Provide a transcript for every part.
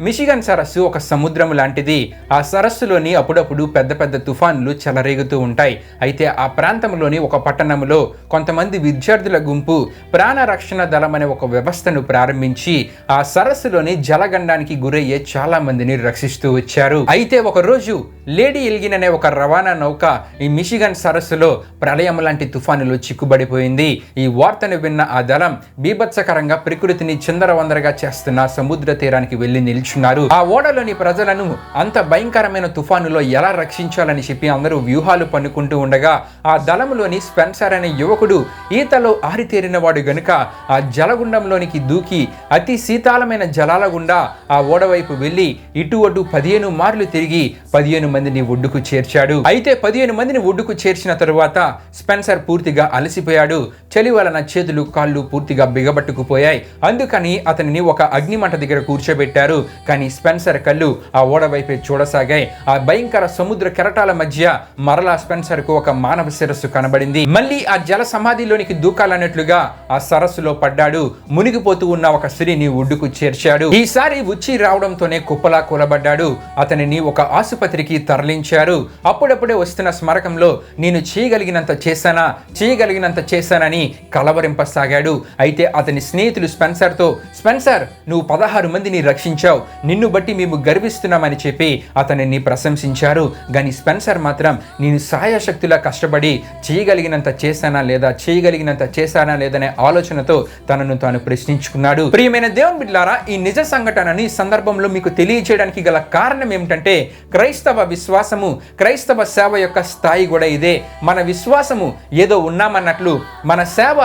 Michigan సరస్సు ఒక సముద్రం లాంటిది. ఆ సరస్సులోని అప్పుడప్పుడు పెద్ద పెద్ద తుఫాన్లు చెలరేగుతూ ఉంటాయి. అయితే ఆ ప్రాంతంలోని ఒక పట్టణంలో కొంతమంది విద్యార్థుల గుంపు ప్రాణ రక్షణ దళం అనే ఒక వ్యవస్థను ప్రారంభించి ఆ సరస్సులోని జలగండానికి గురయ్యే చాలా మందిని రక్షిస్తూ వచ్చారు. అయితే ఒకరోజు లేడీ ఎల్గిన్ అనే ఒక రవాణా నౌక ఈ మిషిగన్ సరస్సులో ప్రళయం లాంటి తుఫానులో చిక్కుబడిపోయింది. ఈ వార్తను విన్న ఆ దళం బీభత్సకరంగా ప్రకృతిని చిందరవందరగా చేస్తున్న సముద్ర తీరానికి వెళ్ళి నిల్చున్నారు ఆ ఓడలోని ప్రజలను అంత భయంకరమైన తుఫానులో ఎలా రక్షించాలని చెప్పి అందరూ వ్యూహాలు పన్నుకుంటూ ఉండగా ఆ దళంలోని స్పెన్సర్ అనే యువకుడు ఈతలో ఆరితేరిన వాడు గనుక ఆ జలగుండంలోనికి దూకి అతి శీతాళమైన జలాల గుండా ఆ ఓడ వైపు వెళ్ళి ఇటు అటు పదిహేను మార్లు తిరిగి పదిహేను మందిని ఒడ్డుకు చేర్చాడు. అయితే పదిహేను మందిని ఒడ్డుకు చేర్చిన తరువాత స్పెన్సర్ పూర్తిగా అలసిపోయాడు. చలి వలన చేతులు కాళ్ళు పూర్తిగా బిగబట్టుకుపోయాయి. అందుకని అతనిని ఒక అగ్నిమంట దగ్గర కూర్చోబెట్టారు. కానీ స్పెన్సర్ కళ్ళు ఆ ఓడ వైపే చూడసాగాయి. ఆ భయంకర సముద్ర కెరటాల మధ్య మరలా స్పెన్సర్కు ఒక మానవ శిరస్సు కనబడింది. మళ్ళీ ఆ జల సమాధిలోనికి దూకాలన్నట్లుగా ఆ సరస్సులో పడ్డాడు. మునిగిపోతూ ఉన్న ఒక స్త్రీని ఒడ్డుకు చేర్చాడు. ఈసారి ఉచ్చి రావడంతోనే కుప్పలా కూలబడ్డాడు. అతనిని ఒక ఆసుపత్రికి తరలించారు. అప్పుడప్పుడే వస్తున్న స్మారకంలో నేను చేయగలిగినంత చేశానా? చేయగలిగినంత చేశానని కలవరింపసాగాడు. అయితే అతని స్నేహితులు స్పెన్సర్తో స్పెన్సర్ నువ్వు పదహారు మందిని రక్షించావు. నిన్ను బట్టి మేము గర్విస్తున్నామని చెప్పి అతనిని ప్రశంసించారు. కానీ స్పెన్సర్ మాత్రం నేను సాయశక్తులా కష్టపడి చేయగలిగినంత చేశానా లేదా చేయగలిగినంత చేశానా లేదనే ఆలోచనతో తనను తాను ప్రశ్నించుకున్నాడు. ప్రియమైన దేవుని బిడ్లారా ఈ నిజ సంఘటనని సందర్భంలో మీకు తెలియజేయడానికి గల కారణం ఏమిటంటే క్రైస్తవ విశ్వాసము క్రైస్తవ సేవ యొక్క స్థాయి కూడా ఇదే. మన విశ్వాసము ఏదో ఉన్నామన్నట్లు మన సేవ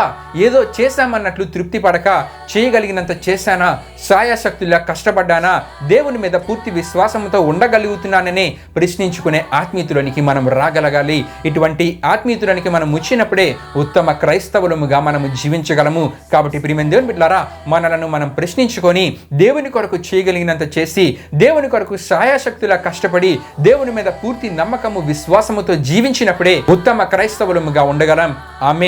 ఏదో చేశామన్నట్లు తృప్తి పడక చేయగలిగినంత చేశానా సాయశక్తులా కష్టపడ్డానా దేవుని మీద పూర్తి విశ్వాసంతో ఉండగలుగుతున్నానని ప్రశ్నించుకునే ఆత్మీయులనికి మనం రాగలగాలి. ఇటువంటి ఆత్మీయులనికి మనం వచ్చినప్పుడే ఉత్తమ క్రైస్తవులముగా మనము జీవించగలము. కాబట్టి ప్రియమైన దేవుని బిడ్డారా మనలను మనం ప్రశ్నించుకొని దేవుని కొరకు చేయగలిగినంత చేసి దేవుని కొరకు సాయాశక్తులా కష్టపడి దేవుని మీద పూర్తి నమ్మకము విశ్వాసముతో జీవించినప్పుడే ఉత్తమ క్రైస్తవులముగా ఉండగలం. ఆమె